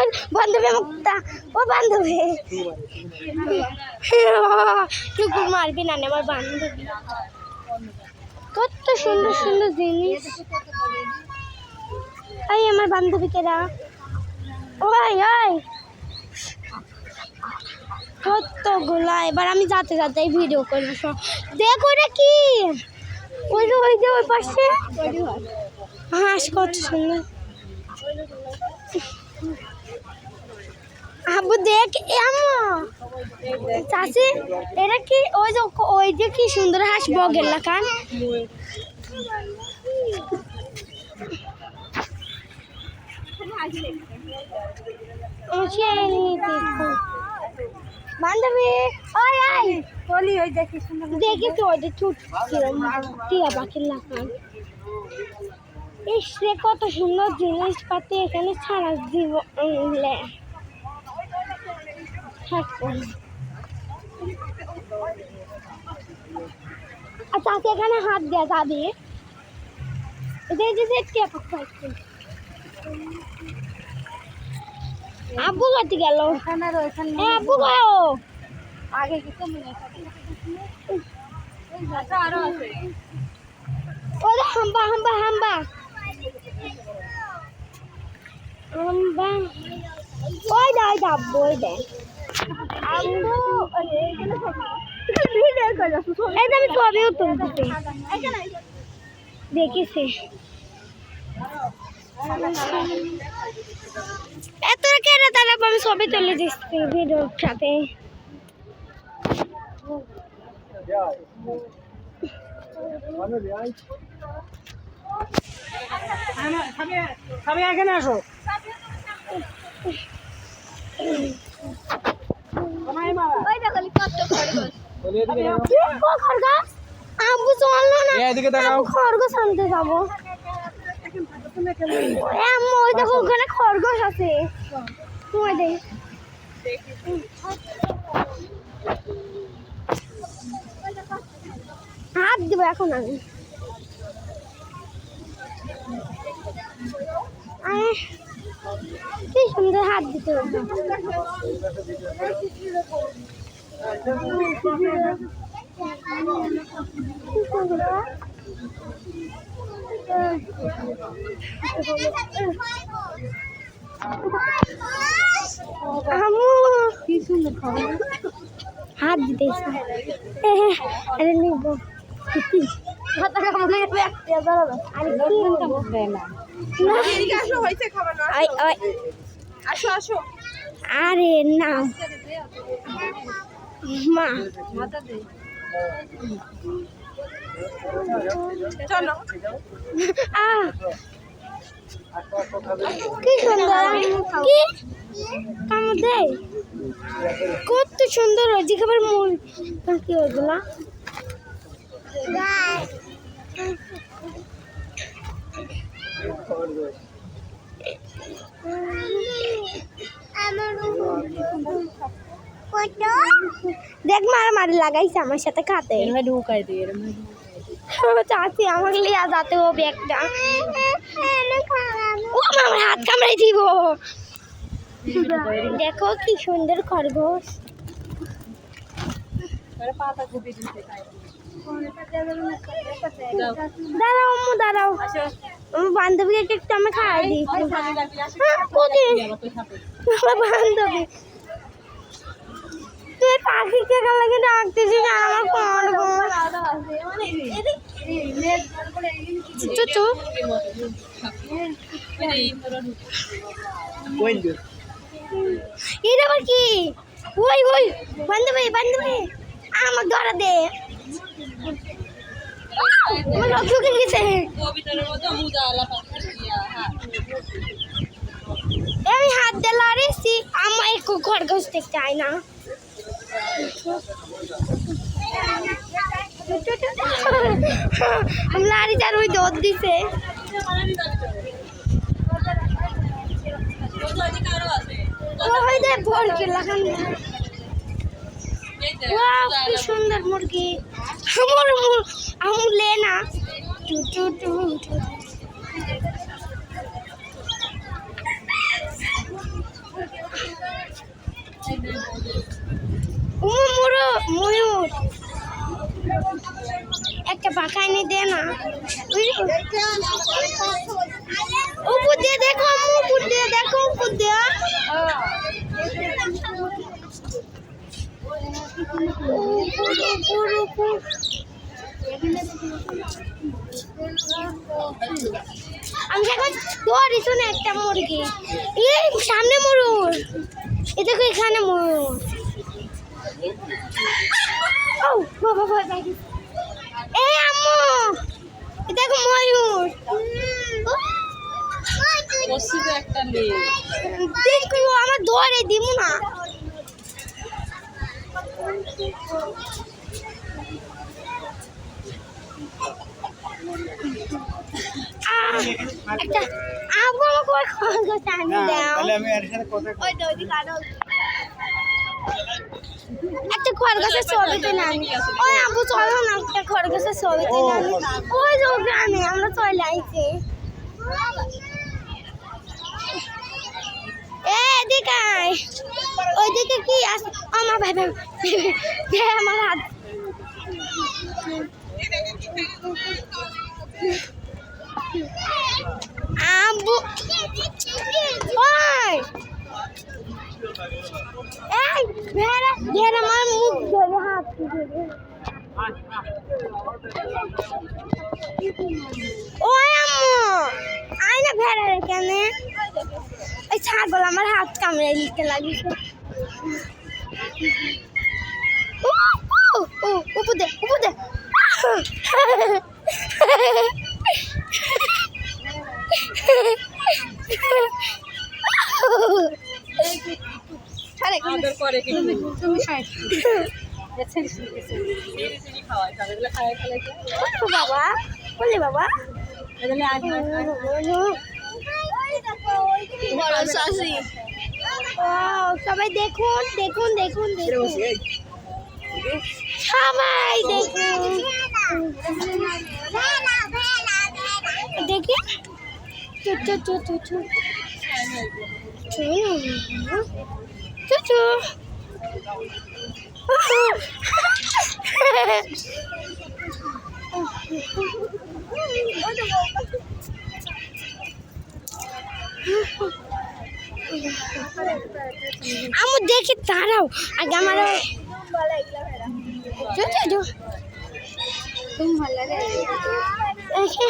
আমার বান্ধবী আমাকে তা- ও বান্ধবী। টুকুর মারবি না আমার বান্ধবী। কত সুন্দর সুন্দর জিনিস। এই আমার বান্ধবীকে রা ওই ওই। কতগুলা এবার আমি যাতে যাতে ভিডিও করব সব। দেখো রে কি? ওই যে ওই যে, ওই পাশে। হাঁস কত সুন্দর। আব্বু দেখ চাষি এটা কি ওই যে ওই যে কি সুন্দর হাঁস বগের লাখান বান্ধবী ওই আই বলি ওই দেখি দেখি তো ওই যে ছুট টিয়া পাখির লাখান ইস রে কত সুন্দর জিনিসপাতি এখানে ছাড়া দিব। আচ্ছা এখানে হাত দেওয়া যাবে। এই যে আছে। আব্বু কাটি গেল? ওখানে আব্বু গাও আগে কি আরও ওরে হাম্বা হাম্বা হাম্বা। হাম্বা। ওই দা ওই দা আব্বু ওই দে। করে আমি ছবিও তুলতেছি দেখিছি এত কেন তাহলে আমি ছবি তুলে দিচ্ছি ভিডিওর সাথে এখানে আসো। খরগোশ। আনতে যাব। ওই দেখো ওখানে খরগোশ আছে। তোমায় দেখ হাত দিব এখন আমি। আয়, কি সুন্দর হাত দিতে হবে। কি সুন্দর হাত দিতেছে। আরে নিব। হাতটা মনে হবে দাঁড়াবে আরে কি? না আরে না। মা। কি সুন্দর। কি? কামড় দেয়। কত সুন্দর ওই খাবার মূল। কি ওইগুলা দেখ মারামারি লাগাইছে আমার সাথে খাতে। ঢুকাই দিয়ে চাচি আমাকে লিয়া যাতে ও ব্যাগটা ও আমার হাত কামড়াই দিব। দেখো কি সুন্দর খরগোশ। পাতা দাঁড়াও আম্মু দাঁড়াও। আমার বান্ধবীকে একটু আমি খাওয়াই দিয়েছি হ্যাঁ, আমার বান্ধবী। তুই পাখিকে লাগে ডাকতেছিস? আর আমার খরগোশ চুচু এটা আবার কি? ওই ওই বান্ধবী বান্ধবী। আমার ধরা দে। আমার রক্ত উঠে গেছে আমি হাত আমার একটু খরগোশ দেখতে চাই না। আমি লাড়ি যার ওই দৌড় দিছে। ওয়াও কি সুন্দর মুরগি। আমার আমুলে না। টু টু ময়ূর একটা পাখা এনে দে না। উপর দিয়ে দেখো উপর দিয়ে দেখো, উপর দিয়ে। উপর উপর উপর। আমি এখন তোর শুনে একটা মুরগি। এই সামনে ময়ূর এ দেখো এখানে ময়ূর ও বাবা ভয় পাই এই আম্মু! এ দেখো ময়ূর। একটা নেই দেখো আমার ধরে দিব না। একটা আব্বু আমাকে ওই খরগোশ আনি দাও। আমি এর সাথে কথা ওই তো ওইদিকে আরও। একটা খরগোশের ছবি তুলে ওই আব্বু চলো না একটা খরগোশের ছবি তুলে ওই যে গ্রামে আমরা চলে আইছি। এ এদিকে। ওইদিকে কি আছে আমার ভাই ভাই, আমার হাত আব্বু ওই এই ভেড়া ভেড়া আমার মুখ ধরে ওই আম্মু আয় না ভেড়া এখানে ওই ছাগল আমার হাত কামড়ে দিতে লাগিছে। ও ও ও উপর দে উপর দে। আদর করে কিন্তু। তুমি খাই বাবা বলে বাবা। সবাই দেখুন দেখুন দেখুন সবাই দেখুন। দেখি। চু চু চু চু চু চু চু আমার দেখি দাঁড়াও। আগে আমার চু দেখি।